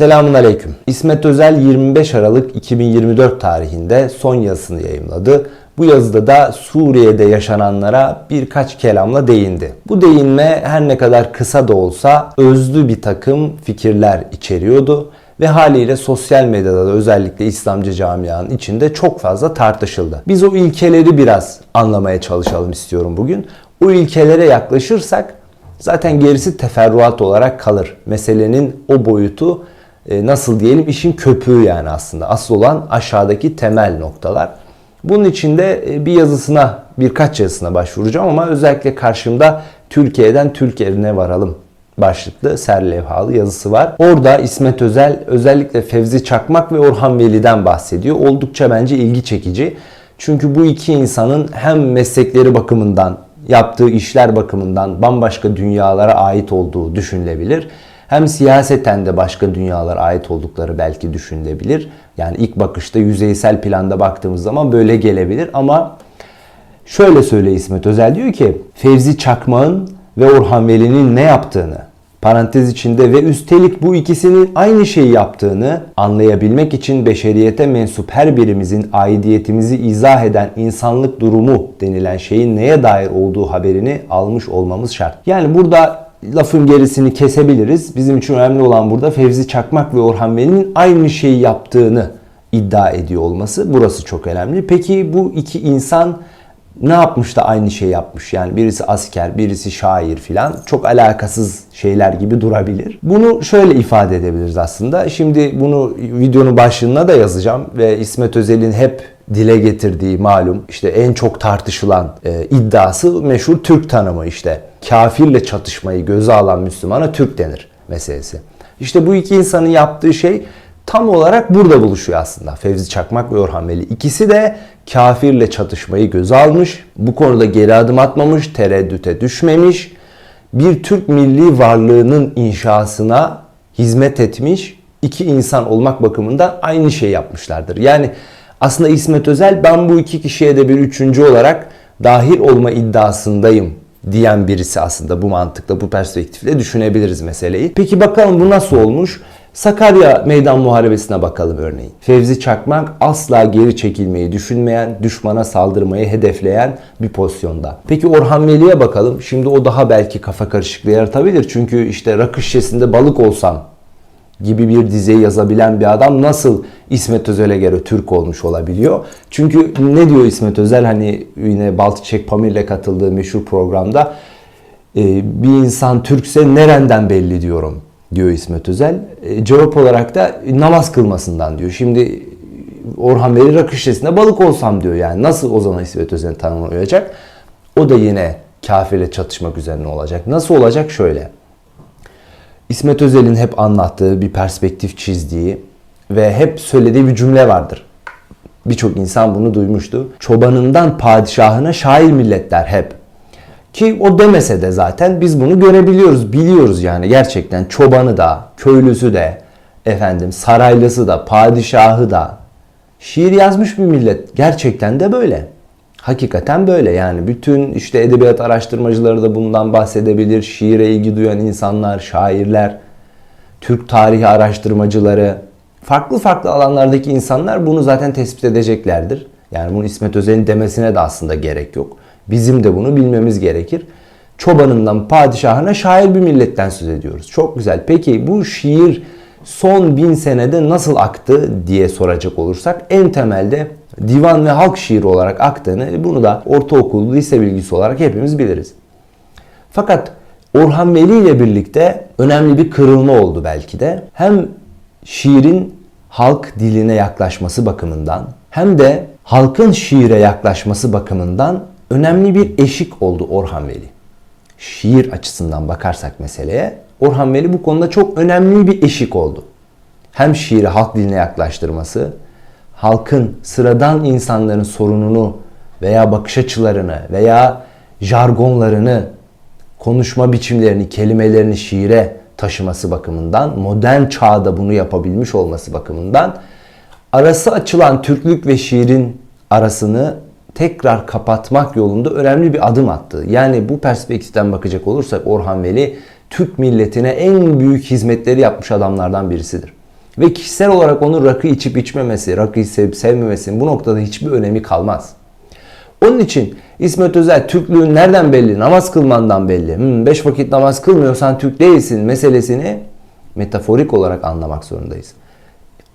Selamun Aleyküm. İsmet Özel 25 Aralık 2024 tarihinde son yazısını yayımladı. Bu yazıda da Suriye'de yaşananlara birkaç kelamla değindi. Bu değinme her ne kadar kısa da olsa özlü bir takım fikirler içeriyordu ve haliyle sosyal medyada da özellikle İslamcı camianın içinde çok fazla tartışıldı. Biz o ilkeleri biraz anlamaya çalışalım istiyorum bugün. O ilkelere yaklaşırsak zaten gerisi teferruat olarak kalır. Meselenin o boyutu e, nasıl diyelim işin köpüğü yani aslında. Asıl olan aşağıdaki temel noktalar. Bunun için de e, bir yazısına, birkaç yazısına başvuracağım ama özellikle karşımda Türkiye'den Türkiye'ne varalım başlıklı serlevhalı yazısı var. Orada İsmet Özel özellikle Fevzi Çakmak ve Orhan Veli'den bahsediyor. Oldukça bence ilgi çekici. Çünkü bu iki insanın hem meslekleri bakımından, yaptığı işler bakımından bambaşka dünyalara ait olduğu düşünülebilir. Hem siyaseten de başka dünyalara ait oldukları belki düşünülebilir. Yani ilk bakışta yüzeysel planda baktığımız zaman böyle gelebilir ama şöyle söyle İsmet Özel diyor ki Fevzi Çakmak'ın ve Orhan Veli'nin ne yaptığını parantez içinde ve üstelik bu ikisinin aynı şeyi yaptığını anlayabilmek için beşeriyete mensup her birimizin aidiyetimizi izah eden insanlık durumu denilen şeyin neye dair olduğu haberini almış olmamız şart. Yani burada lafın gerisini kesebiliriz. Bizim için önemli olan burada Fevzi Çakmak ve Orhan Veli'nin aynı şeyi yaptığını iddia ediyor olması. Burası çok önemli. Peki bu iki insan ne yapmış da aynı şey yapmış? Yani birisi asker, birisi şair filan. Çok alakasız şeyler gibi durabilir. Bunu şöyle ifade edebiliriz aslında. Şimdi bunu videonun başlığına da yazacağım ve İsmet Özel'in hep dile getirdiği malum işte en çok tartışılan e, iddiası meşhur Türk tanımı işte. Kafirle çatışmayı göze alan Müslümana Türk denir meselesi. İşte bu iki insanın yaptığı şey tam olarak burada buluşuyor aslında. Fevzi Çakmak ve Orhan Veli. İkisi de kafirle çatışmayı göze almış. Bu konuda geri adım atmamış, tereddüte düşmemiş. Bir Türk milli varlığının inşasına hizmet etmiş iki insan olmak bakımından aynı şey yapmışlardır. Yani aslında İsmet Özel ben bu iki kişiye de bir üçüncü olarak dahil olma iddiasındayım diyen birisi aslında bu mantıkla, bu perspektifle düşünebiliriz meseleyi. Peki bakalım bu nasıl olmuş? Sakarya Meydan Muharebesi'ne bakalım örneğin. Fevzi Çakmak asla geri çekilmeyi düşünmeyen, düşmana saldırmayı hedefleyen bir pozisyonda. Peki Orhan Veli'ye bakalım. Şimdi o daha belki kafa karışıklığı yaratabilir. Çünkü işte rakı şişesinde balık olsam gibi bir dizeyi yazabilen bir adam nasıl İsmet Özel'e göre Türk olmuş olabiliyor? Çünkü ne diyor İsmet Özel hani yine Baltıçek Pamir'le katıldığı meşhur programda e, bir insan Türkse nereden belli diyorum diyor İsmet Özel. E, cevap olarak da namaz kılmasından diyor. Şimdi Orhan Veli rakı balık olsam diyor yani nasıl o zaman İsmet Özel'in tanımına uyacak? O da yine kafirle çatışmak üzerine olacak. Nasıl olacak? Şöyle. İsmet Özel'in hep anlattığı bir perspektif çizdiği ve hep söylediği bir cümle vardır. Birçok insan bunu duymuştu. Çobanından padişahına şair milletler hep. Ki o demese de zaten biz bunu görebiliyoruz, biliyoruz yani gerçekten çobanı da, köylüsü de, efendim saraylısı da, padişahı da şiir yazmış bir millet. Gerçekten de böyle. Hakikaten böyle yani bütün işte edebiyat araştırmacıları da bundan bahsedebilir. Şiire ilgi duyan insanlar, şairler, Türk tarihi araştırmacıları, farklı farklı alanlardaki insanlar bunu zaten tespit edeceklerdir. Yani bunu İsmet Özel'in demesine de aslında gerek yok. Bizim de bunu bilmemiz gerekir. Çobanından padişahına şair bir milletten söz ediyoruz. Çok güzel. Peki bu şiir son bin senede nasıl aktı diye soracak olursak en temelde divan ve halk şiiri olarak aktığını bunu da ortaokul, lise bilgisi olarak hepimiz biliriz. Fakat Orhan Veli ile birlikte önemli bir kırılma oldu belki de. Hem şiirin halk diline yaklaşması bakımından hem de halkın şiire yaklaşması bakımından önemli bir eşik oldu Orhan Veli. Şiir açısından bakarsak meseleye Orhan Veli bu konuda çok önemli bir eşik oldu. Hem şiiri halk diline yaklaştırması, halkın, sıradan insanların sorununu veya bakış açılarını veya jargonlarını, konuşma biçimlerini, kelimelerini şiire taşıması bakımından, modern çağda bunu yapabilmiş olması bakımından arası açılan Türklük ve şiirin arasını tekrar kapatmak yolunda önemli bir adım attı. Yani bu perspektiften bakacak olursak Orhan Veli Türk milletine en büyük hizmetleri yapmış adamlardan birisidir. Ve kişisel olarak onun rakı içip içmemesi, rakıyı sevip sevmemesinin bu noktada hiçbir önemi kalmaz. Onun için İsmet Özel Türklüğün nereden belli? Namaz kılmandan belli. Hmm, beş vakit namaz kılmıyorsan Türk değilsin meselesini metaforik olarak anlamak zorundayız.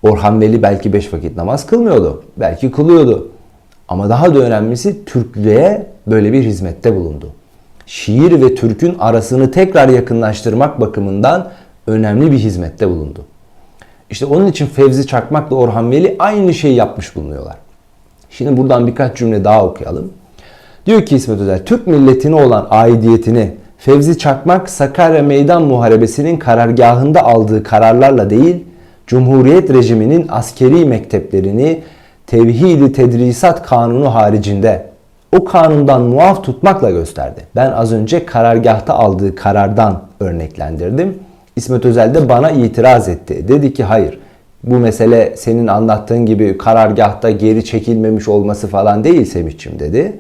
Orhan Veli belki beş vakit namaz kılmıyordu. Belki kılıyordu. Ama daha da önemlisi Türklüğe böyle bir hizmette bulundu. Şiir ve Türk'ün arasını tekrar yakınlaştırmak bakımından önemli bir hizmette bulundu. İşte onun için Fevzi Çakmak'la Orhan Veli aynı şeyi yapmış bulunuyorlar. Şimdi buradan birkaç cümle daha okuyalım. Diyor ki İsmet Özel, Türk milletine olan aidiyetini Fevzi Çakmak Sakarya Meydan Muharebesi'nin karargahında aldığı kararlarla değil, Cumhuriyet rejiminin askeri mekteplerini Tevhid-i Tedrisat Kanunu haricinde o kanundan muaf tutmakla gösterdi. Ben az önce karargahta aldığı karardan örneklendirdim. İsmet Özel de bana itiraz etti. Dedi ki hayır bu mesele senin anlattığın gibi karargahta geri çekilmemiş olması falan değil Semih'cim dedi.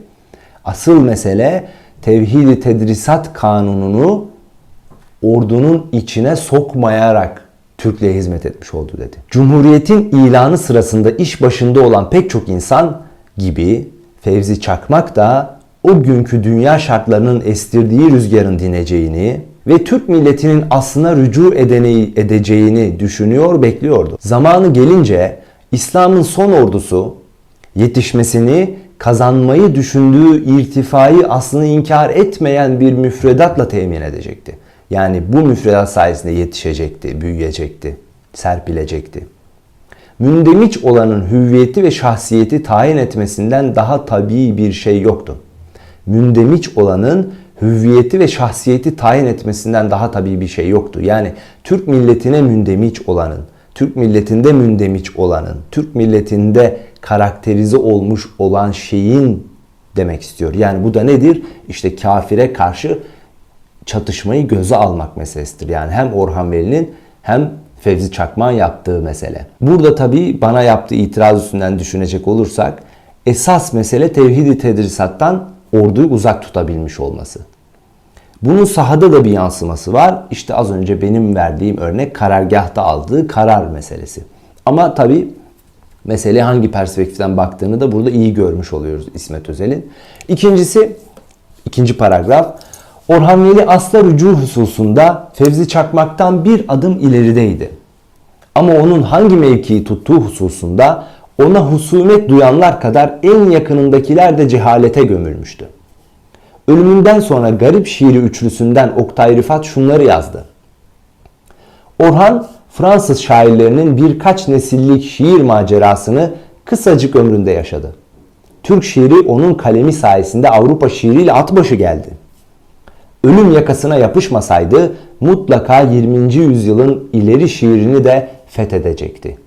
Asıl mesele Tevhid-i Tedrisat Kanununu ordunun içine sokmayarak Türklüğe hizmet etmiş oldu dedi. Cumhuriyetin ilanı sırasında iş başında olan pek çok insan gibi Fevzi Çakmak da o günkü dünya şartlarının estirdiği rüzgarın dineceğini ve Türk milletinin aslına rücu edeneği, edeceğini düşünüyor, bekliyordu. Zamanı gelince İslam'ın son ordusu yetişmesini kazanmayı düşündüğü irtifayı aslında inkar etmeyen bir müfredatla temin edecekti. Yani bu müfredat sayesinde yetişecekti, büyüyecekti, serpilecekti. Mündemiş olanın hüviyeti ve şahsiyeti tayin etmesinden daha tabii bir şey yoktu. Mündemiş olanın hüviyeti ve şahsiyeti tayin etmesinden daha tabii bir şey yoktu. Yani Türk milletine mündemiş olanın, Türk milletinde mündemiş olanın, Türk milletinde karakterize olmuş olan şeyin demek istiyor. Yani bu da nedir? İşte kafire karşı çatışmayı göze almak meselesidir. Yani hem Orhan Veli'nin hem Fevzi Çakman yaptığı mesele. Burada tabii bana yaptığı itiraz üstünden düşünecek olursak esas mesele tevhidi tedrisattan orduyu uzak tutabilmiş olması. Bunun sahada da bir yansıması var. İşte az önce benim verdiğim örnek karargahta aldığı karar meselesi. Ama tabii mesele hangi perspektiften baktığını da burada iyi görmüş oluyoruz İsmet Özel'in. İkincisi, ikinci paragraf. Orhan Veli asla rücu hususunda Fevzi Çakmak'tan bir adım ilerideydi. Ama onun hangi mevkiyi tuttuğu hususunda ona husumet duyanlar kadar en yakınındakiler de cehalete gömülmüştü. Ölümünden sonra garip şiiri üçlüsünden Oktay Rıfat şunları yazdı. Orhan Fransız şairlerinin birkaç nesillik şiir macerasını kısacık ömründe yaşadı. Türk şiiri onun kalemi sayesinde Avrupa şiiriyle at başı geldi. Ölüm yakasına yapışmasaydı mutlaka 20. yüzyılın ileri şiirini de fethedecekti.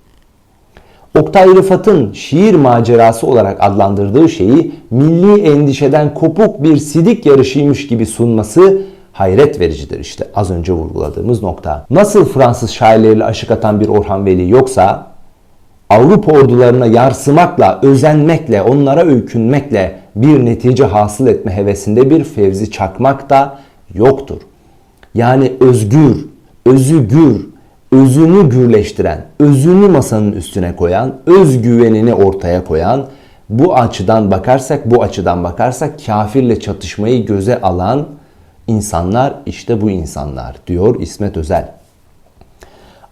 Oktay Rıfat'ın şiir macerası olarak adlandırdığı şeyi milli endişeden kopuk bir sidik yarışıymış gibi sunması hayret vericidir işte az önce vurguladığımız nokta. Nasıl Fransız şairleriyle aşık atan bir Orhan Veli yoksa Avrupa ordularına yarsımakla, özenmekle, onlara öykünmekle bir netice hasıl etme hevesinde bir Fevzi Çakmak da yoktur. Yani özgür, özü gür, özünü gürleştiren, özünü masanın üstüne koyan, özgüvenini ortaya koyan, bu açıdan bakarsak, bu açıdan bakarsak kafirle çatışmayı göze alan insanlar işte bu insanlar diyor İsmet Özel.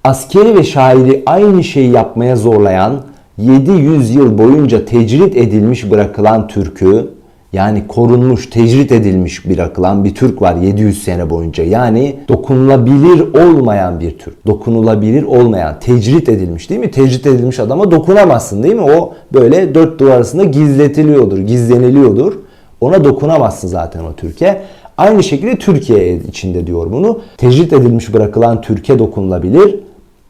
Askeri ve şairi aynı şeyi yapmaya zorlayan 700 yıl boyunca tecrit edilmiş bırakılan Türk'ü yani korunmuş, tecrit edilmiş bırakılan bir Türk var 700 sene boyunca. Yani dokunulabilir olmayan bir Türk. Dokunulabilir olmayan, tecrit edilmiş değil mi? Tecrit edilmiş adama dokunamazsın değil mi? O böyle dört duvar arasında gizletiliyordur, gizleniliyordur. Ona dokunamazsın zaten o Türkiye. Aynı şekilde Türkiye içinde diyor bunu. Tecrit edilmiş bırakılan Türkiye dokunulabilir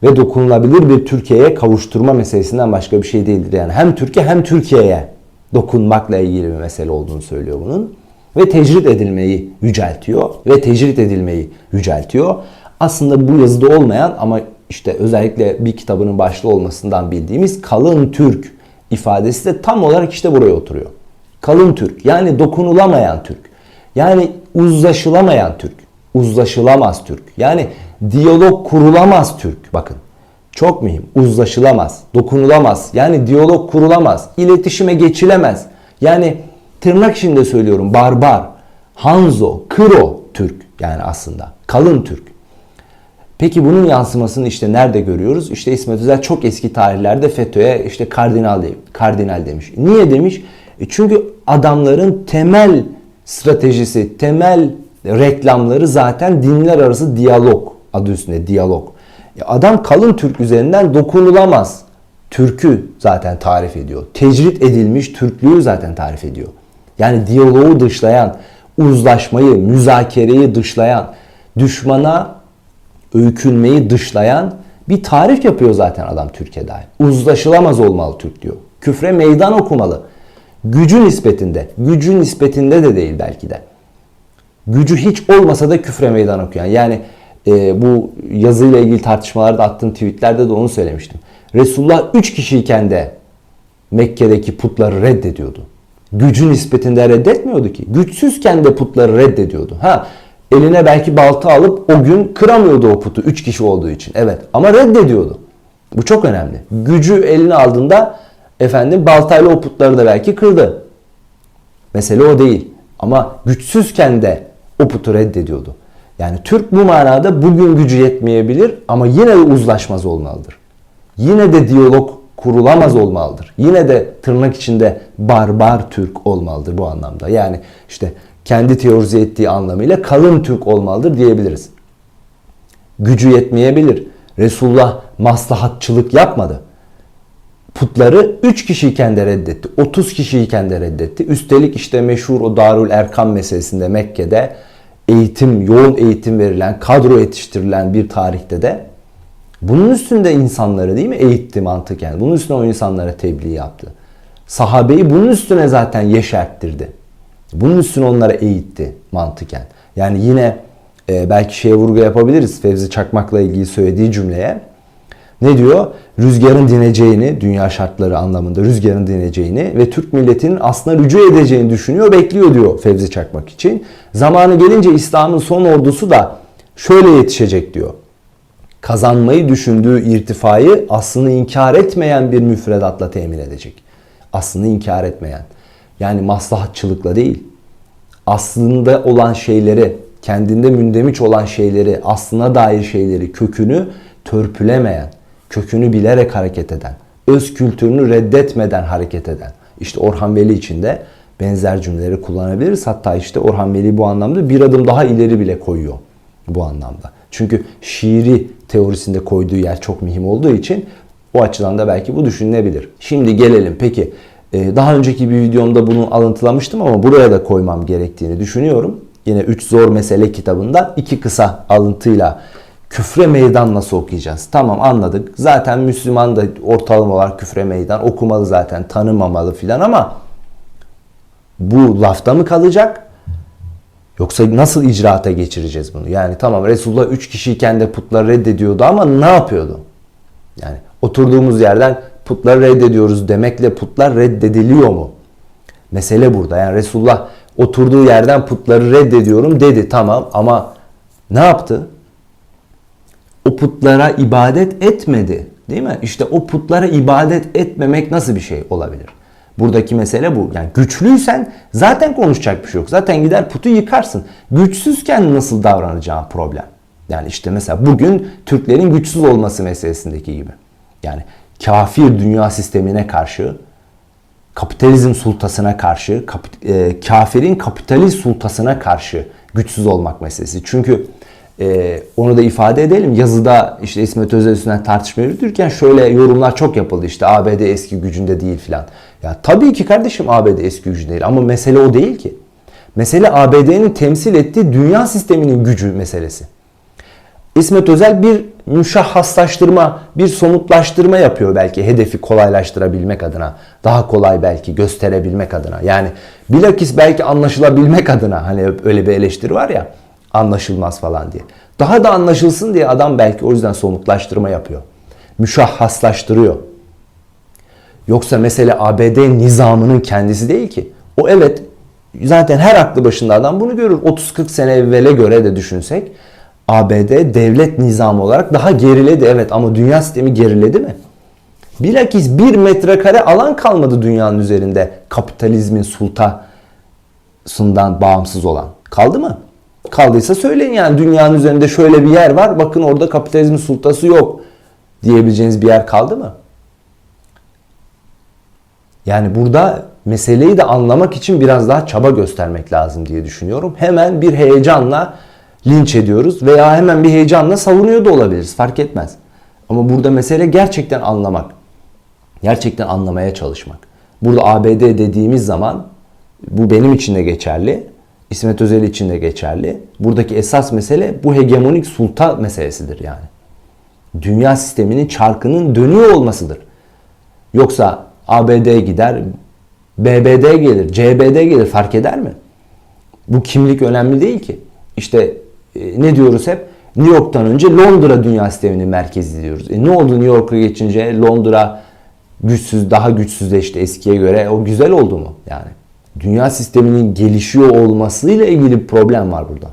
ve dokunulabilir bir Türkiye'ye kavuşturma meselesinden başka bir şey değildir. Yani hem Türkiye hem Türkiye'ye dokunmakla ilgili bir mesele olduğunu söylüyor bunun. Ve tecrit edilmeyi yüceltiyor ve tecrit edilmeyi yüceltiyor. Aslında bu yazıda olmayan ama işte özellikle bir kitabının başlığı olmasından bildiğimiz kalın Türk ifadesi de tam olarak işte buraya oturuyor. Kalın Türk yani dokunulamayan Türk. Yani uzlaşılamayan Türk. Uzlaşılamaz Türk. Yani diyalog kurulamaz Türk. Bakın Çok mühim. Uzlaşılamaz, dokunulamaz. Yani diyalog kurulamaz, iletişime geçilemez. Yani tırnak içinde söylüyorum barbar, Hanzo, Kro Türk yani aslında. Kalın Türk. Peki bunun yansımasını işte nerede görüyoruz? İşte İsmet Özel çok eski tarihlerde FETÖ'ye işte kardinal, kardinal demiş. Niye demiş? E çünkü adamların temel stratejisi, temel reklamları zaten dinler arası diyalog adı üstünde diyalog. E adam kalın Türk üzerinden dokunulamaz. Türk'ü zaten tarif ediyor. Tecrit edilmiş Türklüğü zaten tarif ediyor. Yani diyaloğu dışlayan, uzlaşmayı, müzakereyi dışlayan, düşmana öykünmeyi dışlayan bir tarif yapıyor zaten adam Türkiye dair. Uzlaşılamaz olmalı Türk diyor. Küfre meydan okumalı. Gücü nispetinde, gücü nispetinde de değil belki de. Gücü hiç olmasa da küfre meydan okuyan. Yani e, bu yazıyla ilgili tartışmalarda attığım tweetlerde de onu söylemiştim. Resulullah 3 kişiyken de Mekke'deki putları reddediyordu. Gücü nispetinde reddetmiyordu ki. Güçsüzken de putları reddediyordu. Ha eline belki balta alıp o gün kıramıyordu o putu 3 kişi olduğu için. Evet ama reddediyordu. Bu çok önemli. Gücü eline aldığında efendim baltayla o putları da belki kırdı. Mesele o değil. Ama güçsüzken de o putu reddediyordu. Yani Türk bu manada bugün gücü yetmeyebilir ama yine de uzlaşmaz olmalıdır. Yine de diyalog kurulamaz olmalıdır. Yine de tırnak içinde barbar Türk olmalıdır bu anlamda. Yani işte kendi teorize ettiği anlamıyla kalın Türk olmalıdır diyebiliriz. Gücü yetmeyebilir. Resulullah maslahatçılık yapmadı. Putları 3 kişiyken de reddetti. 30 kişiyken de reddetti. Üstelik işte meşhur o Darül Erkam meselesinde Mekke'de eğitim, yoğun eğitim verilen, kadro yetiştirilen bir tarihte de bunun üstünde insanları değil mi eğitti mantıken. Bunun üstüne o insanlara tebliğ yaptı. Sahabeyi bunun üstüne zaten yeşerttirdi. Bunun üstüne onlara eğitti mantıken. Yani yine e, belki şeye vurgu yapabiliriz Fevzi Çakmak'la ilgili söylediği cümleye. Ne diyor? Rüzgarın dineceğini, dünya şartları anlamında rüzgarın dineceğini ve Türk milletinin aslında rücu edeceğini düşünüyor, bekliyor diyor Fevzi Çakmak için. Zamanı gelince İslam'ın son ordusu da şöyle yetişecek diyor. Kazanmayı düşündüğü irtifayı aslında inkar etmeyen bir müfredatla temin edecek. Aslında inkar etmeyen. Yani maslahatçılıkla değil. Aslında olan şeyleri, kendinde mündemiş olan şeyleri, aslına dair şeyleri, kökünü törpülemeyen, kökünü bilerek hareket eden, öz kültürünü reddetmeden hareket eden. İşte Orhan Veli için de benzer cümleleri kullanabiliriz. Hatta işte Orhan Veli bu anlamda bir adım daha ileri bile koyuyor bu anlamda. Çünkü şiiri teorisinde koyduğu yer çok mühim olduğu için o açıdan da belki bu düşünülebilir. Şimdi gelelim peki ee, daha önceki bir videomda bunu alıntılamıştım ama buraya da koymam gerektiğini düşünüyorum. Yine 3 Zor Mesele kitabından iki kısa alıntıyla küfre meydan nasıl okuyacağız? Tamam anladık. Zaten Müslüman da ortalama var küfre meydan okumalı zaten tanımamalı filan ama bu lafta mı kalacak? Yoksa nasıl icraata geçireceğiz bunu? Yani tamam Resulullah 3 kişiyken de putları reddediyordu ama ne yapıyordu? Yani oturduğumuz yerden putları reddediyoruz demekle putlar reddediliyor mu? Mesele burada. Yani Resulullah oturduğu yerden putları reddediyorum dedi tamam ama ne yaptı? O putlara ibadet etmedi. Değil mi? İşte o putlara ibadet etmemek nasıl bir şey olabilir? Buradaki mesele bu. Yani güçlüysen zaten konuşacak bir şey yok. Zaten gider putu yıkarsın. Güçsüzken nasıl davranacağın problem. Yani işte mesela bugün Türklerin güçsüz olması meselesindeki gibi. Yani kafir dünya sistemine karşı, kapitalizm sultasına karşı, kap, e, kafirin kapitalist sultasına karşı güçsüz olmak meselesi. Çünkü e, onu da ifade edelim. Yazıda işte İsmet Özel üstünden tartışma yürütürken şöyle yorumlar çok yapıldı. İşte ABD eski gücünde değil filan. Ya tabii ki kardeşim ABD eski gücünde değil ama mesele o değil ki. Mesele ABD'nin temsil ettiği dünya sisteminin gücü meselesi. İsmet Özel bir müşahhaslaştırma, bir somutlaştırma yapıyor belki hedefi kolaylaştırabilmek adına. Daha kolay belki gösterebilmek adına. Yani bilakis belki anlaşılabilmek adına hani öyle bir eleştiri var ya anlaşılmaz falan diye. Daha da anlaşılsın diye adam belki o yüzden somutlaştırma yapıyor. Müşahhaslaştırıyor. Yoksa mesele ABD nizamının kendisi değil ki. O evet zaten her aklı başında adam bunu görür. 30-40 sene evvele göre de düşünsek ABD devlet nizamı olarak daha geriledi evet ama dünya sistemi geriledi mi? Bilakis bir metrekare alan kalmadı dünyanın üzerinde kapitalizmin sultasından bağımsız olan. Kaldı mı? Kaldıysa söyleyin yani dünyanın üzerinde şöyle bir yer var bakın orada kapitalizmin sultası yok diyebileceğiniz bir yer kaldı mı? Yani burada meseleyi de anlamak için biraz daha çaba göstermek lazım diye düşünüyorum. Hemen bir heyecanla linç ediyoruz veya hemen bir heyecanla savunuyor da olabiliriz fark etmez. Ama burada mesele gerçekten anlamak. Gerçekten anlamaya çalışmak. Burada ABD dediğimiz zaman bu benim için de geçerli. İsmet Özel için de geçerli. Buradaki esas mesele bu hegemonik sultan meselesidir yani. Dünya sisteminin çarkının dönüyor olmasıdır. Yoksa ABD gider, BBD gelir, CBD gelir fark eder mi? Bu kimlik önemli değil ki. İşte e, ne diyoruz hep? New York'tan önce Londra dünya sisteminin merkezi diyoruz. E ne oldu New York'a geçince Londra güçsüz, daha güçsüzleşti eskiye göre. O güzel oldu mu? Yani dünya sisteminin gelişiyor olmasıyla ilgili bir problem var burada.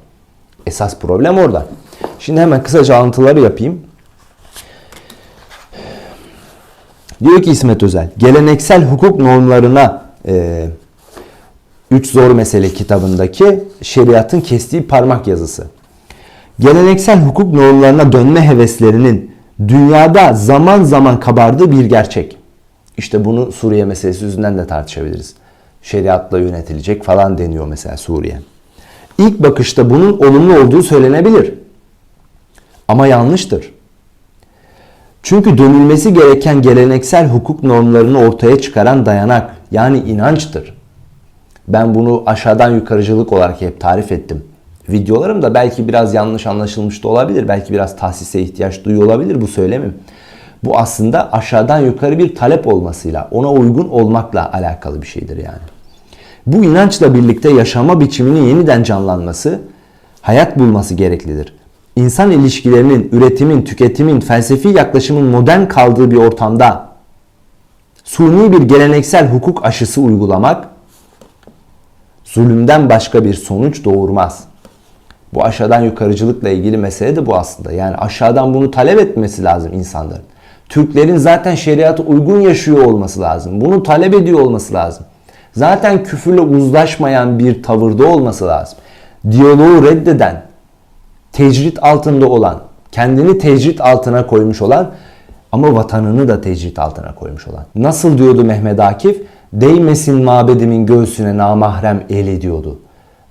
Esas problem orada. Şimdi hemen kısaca alıntıları yapayım. Diyor ki İsmet Özel, geleneksel hukuk normlarına e, Üç Zor Mesele kitabındaki şeriatın kestiği parmak yazısı. Geleneksel hukuk normlarına dönme heveslerinin dünyada zaman zaman kabardığı bir gerçek. İşte bunu Suriye meselesi yüzünden de tartışabiliriz. Şeriatla yönetilecek falan deniyor mesela Suriye. İlk bakışta bunun olumlu olduğu söylenebilir. Ama yanlıştır. Çünkü dönülmesi gereken geleneksel hukuk normlarını ortaya çıkaran dayanak yani inançtır. Ben bunu aşağıdan yukarıcılık olarak hep tarif ettim. Videolarım da belki biraz yanlış anlaşılmış da olabilir. Belki biraz tahsise ihtiyaç duyuyor olabilir bu söylemim. Bu aslında aşağıdan yukarı bir talep olmasıyla, ona uygun olmakla alakalı bir şeydir yani. Bu inançla birlikte yaşama biçiminin yeniden canlanması, hayat bulması gereklidir. İnsan ilişkilerinin, üretimin, tüketimin, felsefi yaklaşımın modern kaldığı bir ortamda suni bir geleneksel hukuk aşısı uygulamak zulümden başka bir sonuç doğurmaz. Bu aşağıdan yukarıcılıkla ilgili mesele de bu aslında. Yani aşağıdan bunu talep etmesi lazım insanların. Türklerin zaten şeriatı uygun yaşıyor olması lazım. Bunu talep ediyor olması lazım. Zaten küfürle uzlaşmayan bir tavırda olması lazım. Diyaloğu reddeden, tecrit altında olan, kendini tecrit altına koymuş olan ama vatanını da tecrit altına koymuş olan. Nasıl diyordu Mehmet Akif? Değmesin mabedimin göğsüne namahrem el ediyordu.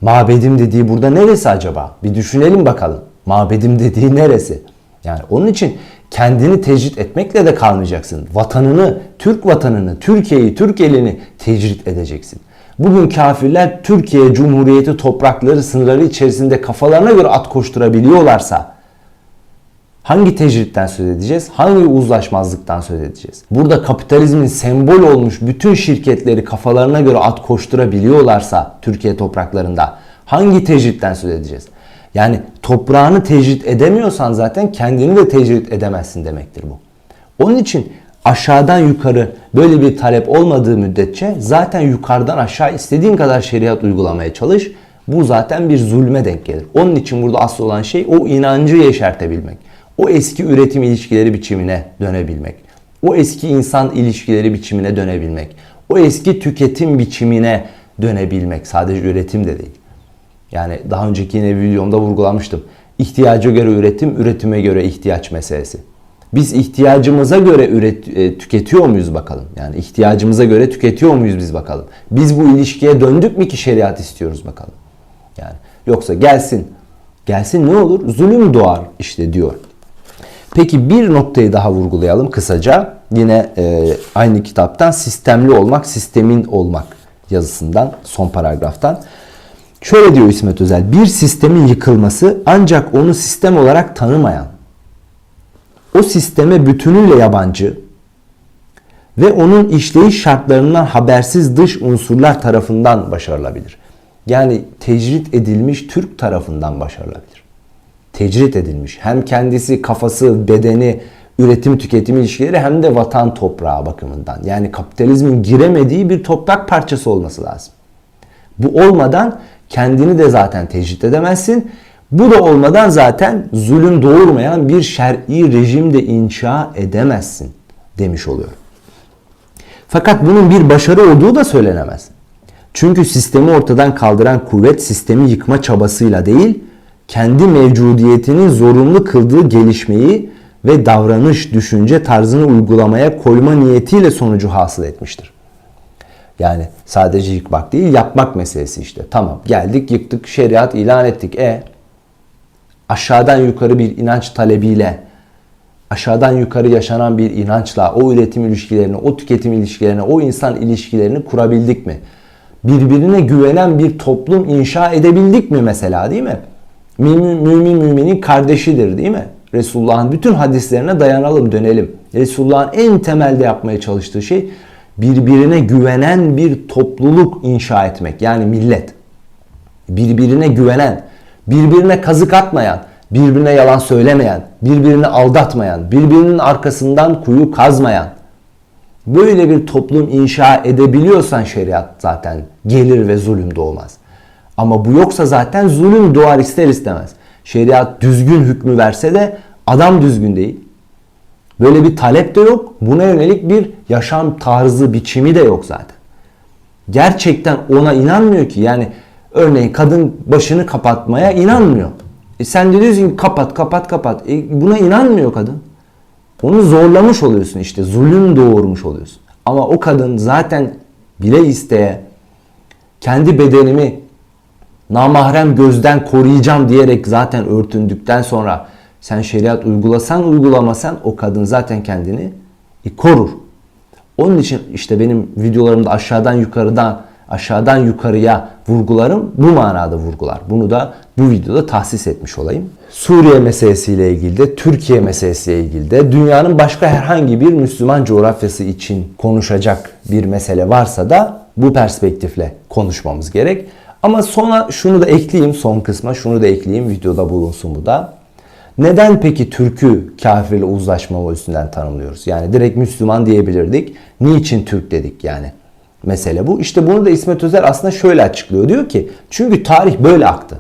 Mabedim dediği burada neresi acaba? Bir düşünelim bakalım. Mabedim dediği neresi? Yani onun için kendini tecrit etmekle de kalmayacaksın. Vatanını, Türk vatanını, Türkiye'yi, Türk elini tecrit edeceksin. Bugün kafirler Türkiye Cumhuriyeti toprakları sınırları içerisinde kafalarına göre at koşturabiliyorlarsa hangi tecritten söz edeceğiz? Hangi uzlaşmazlıktan söz edeceğiz? Burada kapitalizmin sembol olmuş bütün şirketleri kafalarına göre at koşturabiliyorlarsa Türkiye topraklarında hangi tecritten söz edeceğiz? Yani toprağını tecrit edemiyorsan zaten kendini de tecrit edemezsin demektir bu. Onun için aşağıdan yukarı böyle bir talep olmadığı müddetçe zaten yukarıdan aşağı istediğin kadar şeriat uygulamaya çalış. Bu zaten bir zulme denk gelir. Onun için burada asıl olan şey o inancı yeşertebilmek. O eski üretim ilişkileri biçimine dönebilmek. O eski insan ilişkileri biçimine dönebilmek. O eski tüketim biçimine dönebilmek. Sadece üretim de değil. Yani daha önceki yine bir videomda vurgulamıştım. İhtiyaca göre üretim, üretime göre ihtiyaç meselesi. Biz ihtiyacımıza göre üret, e, tüketiyor muyuz bakalım? Yani ihtiyacımıza göre tüketiyor muyuz biz bakalım? Biz bu ilişkiye döndük mü ki şeriat istiyoruz bakalım? Yani yoksa gelsin, gelsin ne olur? Zulüm doğar işte diyor. Peki bir noktayı daha vurgulayalım kısaca. Yine e, aynı kitaptan sistemli olmak, sistemin olmak yazısından, son paragraftan. Şöyle diyor İsmet Özel, bir sistemin yıkılması ancak onu sistem olarak tanımayan, o sisteme bütünüyle yabancı ve onun işleyiş şartlarından habersiz dış unsurlar tarafından başarılabilir. Yani tecrit edilmiş Türk tarafından başarılabilir. Tecrit edilmiş. Hem kendisi, kafası, bedeni, üretim tüketim ilişkileri hem de vatan toprağı bakımından. Yani kapitalizmin giremediği bir toprak parçası olması lazım. Bu olmadan kendini de zaten tecrit edemezsin. Bu da olmadan zaten zulüm doğurmayan bir şer'i rejim de inşa edemezsin demiş oluyor. Fakat bunun bir başarı olduğu da söylenemez. Çünkü sistemi ortadan kaldıran kuvvet sistemi yıkma çabasıyla değil, kendi mevcudiyetinin zorunlu kıldığı gelişmeyi ve davranış, düşünce tarzını uygulamaya koyma niyetiyle sonucu hasıl etmiştir. Yani sadece yıkmak değil, yapmak meselesi işte. Tamam geldik yıktık, şeriat ilan ettik. E aşağıdan yukarı bir inanç talebiyle, aşağıdan yukarı yaşanan bir inançla o üretim ilişkilerini, o tüketim ilişkilerini, o insan ilişkilerini kurabildik mi? Birbirine güvenen bir toplum inşa edebildik mi mesela değil mi? Mümin, mümin müminin kardeşidir değil mi? Resulullah'ın bütün hadislerine dayanalım, dönelim. Resulullah'ın en temelde yapmaya çalıştığı şey birbirine güvenen bir topluluk inşa etmek. Yani millet. Birbirine güvenen, birbirine kazık atmayan, birbirine yalan söylemeyen, birbirini aldatmayan, birbirinin arkasından kuyu kazmayan. Böyle bir toplum inşa edebiliyorsan şeriat zaten gelir ve zulüm doğmaz. Ama bu yoksa zaten zulüm doğar ister istemez. Şeriat düzgün hükmü verse de adam düzgün değil. Böyle bir talep de yok. Buna yönelik bir yaşam tarzı, biçimi de yok zaten. Gerçekten ona inanmıyor ki. Yani örneğin kadın başını kapatmaya inanmıyor. E sen de diyorsun ki kapat, kapat, kapat. E buna inanmıyor kadın. Onu zorlamış oluyorsun işte. Zulüm doğurmuş oluyorsun. Ama o kadın zaten bile isteye kendi bedenimi namahrem gözden koruyacağım diyerek zaten örtündükten sonra sen şeriat uygulasan uygulamasan o kadın zaten kendini korur. Onun için işte benim videolarımda aşağıdan yukarıdan aşağıdan yukarıya vurgularım bu manada vurgular. Bunu da bu videoda tahsis etmiş olayım. Suriye meselesiyle ilgili de, Türkiye meselesiyle ilgili de, dünyanın başka herhangi bir Müslüman coğrafyası için konuşacak bir mesele varsa da bu perspektifle konuşmamız gerek. Ama sonra şunu da ekleyeyim son kısma, şunu da ekleyeyim videoda bulunsun bu da. Neden peki Türk'ü kafirle uzlaşma üstünden tanımlıyoruz? Yani direkt Müslüman diyebilirdik. Niçin Türk dedik yani? Mesele bu. İşte bunu da İsmet Özel aslında şöyle açıklıyor. Diyor ki çünkü tarih böyle aktı.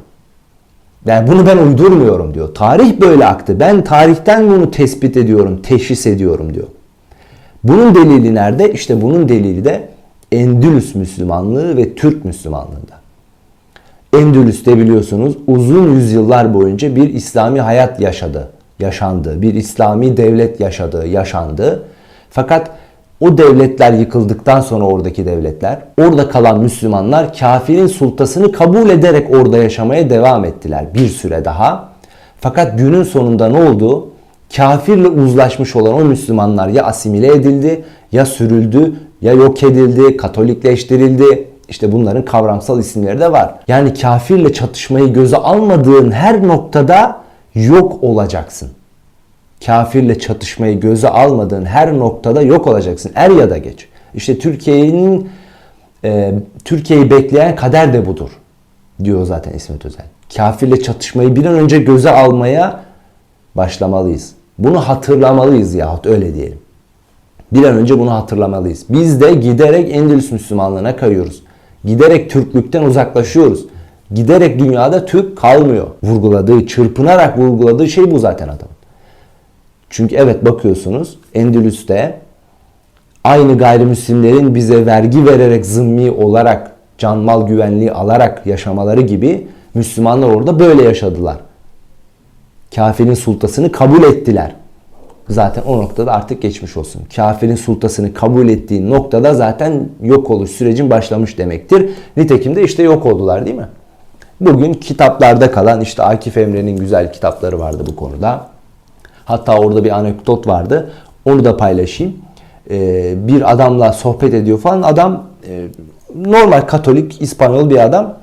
Yani bunu ben uydurmuyorum diyor. Tarih böyle aktı. Ben tarihten bunu tespit ediyorum, teşhis ediyorum diyor. Bunun delili nerede? İşte bunun delili de Endülüs Müslümanlığı ve Türk Müslümanlığında. Endülüs'te biliyorsunuz uzun yüzyıllar boyunca bir İslami hayat yaşadı, yaşandı. Bir İslami devlet yaşadı, yaşandı. Fakat o devletler yıkıldıktan sonra oradaki devletler, orada kalan Müslümanlar kafirin sultasını kabul ederek orada yaşamaya devam ettiler bir süre daha. Fakat günün sonunda ne oldu? Kafirle uzlaşmış olan o Müslümanlar ya asimile edildi, ya sürüldü, ya yok edildi, katolikleştirildi. İşte bunların kavramsal isimleri de var. Yani kafirle çatışmayı göze almadığın her noktada yok olacaksın kafirle çatışmayı göze almadığın her noktada yok olacaksın. Er ya da geç. İşte Türkiye'nin e, Türkiye'yi bekleyen kader de budur diyor zaten İsmet Özel. Kafirle çatışmayı bir an önce göze almaya başlamalıyız. Bunu hatırlamalıyız yahut öyle diyelim. Bir an önce bunu hatırlamalıyız. Biz de giderek Endülüs Müslümanlığına kayıyoruz. Giderek Türklükten uzaklaşıyoruz. Giderek dünyada Türk kalmıyor. Vurguladığı, çırpınarak vurguladığı şey bu zaten adam. Çünkü evet bakıyorsunuz Endülüs'te aynı gayrimüslimlerin bize vergi vererek zımmi olarak can mal güvenliği alarak yaşamaları gibi Müslümanlar orada böyle yaşadılar. Kafirin sultasını kabul ettiler. Zaten o noktada artık geçmiş olsun. Kafirin sultasını kabul ettiği noktada zaten yok oluş sürecin başlamış demektir. Nitekim de işte yok oldular değil mi? Bugün kitaplarda kalan işte Akif Emre'nin güzel kitapları vardı bu konuda. Hatta orada bir anekdot vardı. Onu da paylaşayım. Ee, bir adamla sohbet ediyor falan. Adam e, normal Katolik İspanyol bir adam.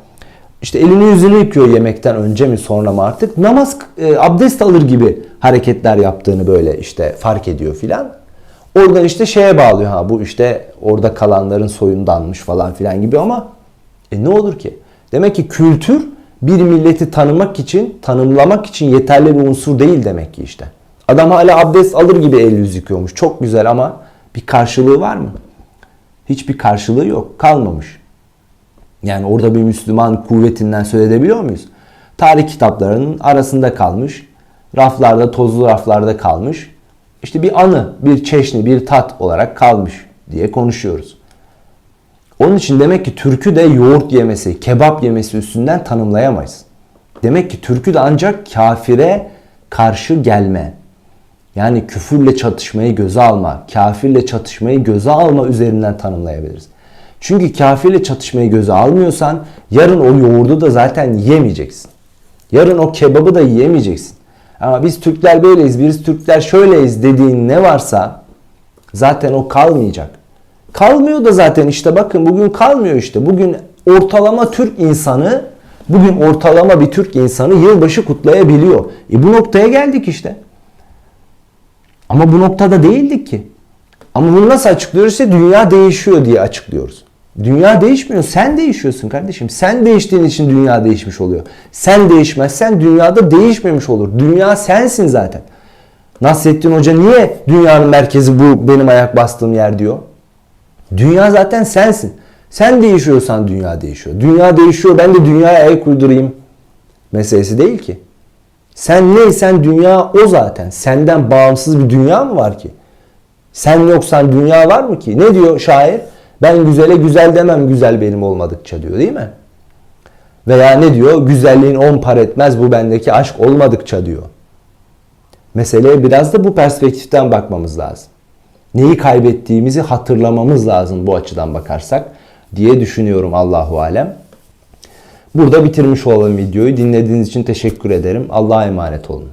İşte elini yüzünü yıkıyor yemekten önce mi sonra mı artık. Namaz e, abdest alır gibi hareketler yaptığını böyle işte fark ediyor filan. Oradan işte şeye bağlıyor ha bu işte orada kalanların soyundanmış falan filan gibi ama e ne olur ki? Demek ki kültür bir milleti tanımak için, tanımlamak için yeterli bir unsur değil demek ki işte. Adam hala abdest alır gibi el yüz yıkıyormuş. Çok güzel ama bir karşılığı var mı? Hiçbir karşılığı yok. Kalmamış. Yani orada bir Müslüman kuvvetinden söz edebiliyor muyuz? tarih kitaplarının arasında kalmış. Raflarda, tozlu raflarda kalmış. İşte bir anı, bir çeşni, bir tat olarak kalmış diye konuşuyoruz. Onun için demek ki türkü de yoğurt yemesi, kebap yemesi üstünden tanımlayamayız. Demek ki türkü de ancak kafire karşı gelme. Yani küfürle çatışmayı göze alma, kafirle çatışmayı göze alma üzerinden tanımlayabiliriz. Çünkü kafirle çatışmayı göze almıyorsan yarın o yoğurdu da zaten yemeyeceksin. Yarın o kebabı da yiyemeyeceksin. Ama biz Türkler böyleyiz, biz Türkler şöyleyiz dediğin ne varsa zaten o kalmayacak. Kalmıyor da zaten işte bakın bugün kalmıyor işte. Bugün ortalama Türk insanı, bugün ortalama bir Türk insanı yılbaşı kutlayabiliyor. E bu noktaya geldik işte. Ama bu noktada değildik ki. Ama bunu nasıl açıklıyoruz? İşte dünya değişiyor diye açıklıyoruz. Dünya değişmiyor. Sen değişiyorsun kardeşim. Sen değiştiğin için dünya değişmiş oluyor. Sen değişmezsen dünyada değişmemiş olur. Dünya sensin zaten. Nasrettin Hoca niye dünyanın merkezi bu benim ayak bastığım yer diyor? Dünya zaten sensin. Sen değişiyorsan dünya değişiyor. Dünya değişiyor ben de dünyaya ayak uydurayım meselesi değil ki. Sen neysen dünya o zaten. Senden bağımsız bir dünya mı var ki? Sen yoksan dünya var mı ki? Ne diyor şair? Ben güzele güzel demem güzel benim olmadıkça diyor değil mi? Veya ne diyor? Güzelliğin on par etmez bu bendeki aşk olmadıkça diyor. Meseleye biraz da bu perspektiften bakmamız lazım. Neyi kaybettiğimizi hatırlamamız lazım bu açıdan bakarsak diye düşünüyorum Allahu alem. Burada bitirmiş olalım videoyu. Dinlediğiniz için teşekkür ederim. Allah'a emanet olun.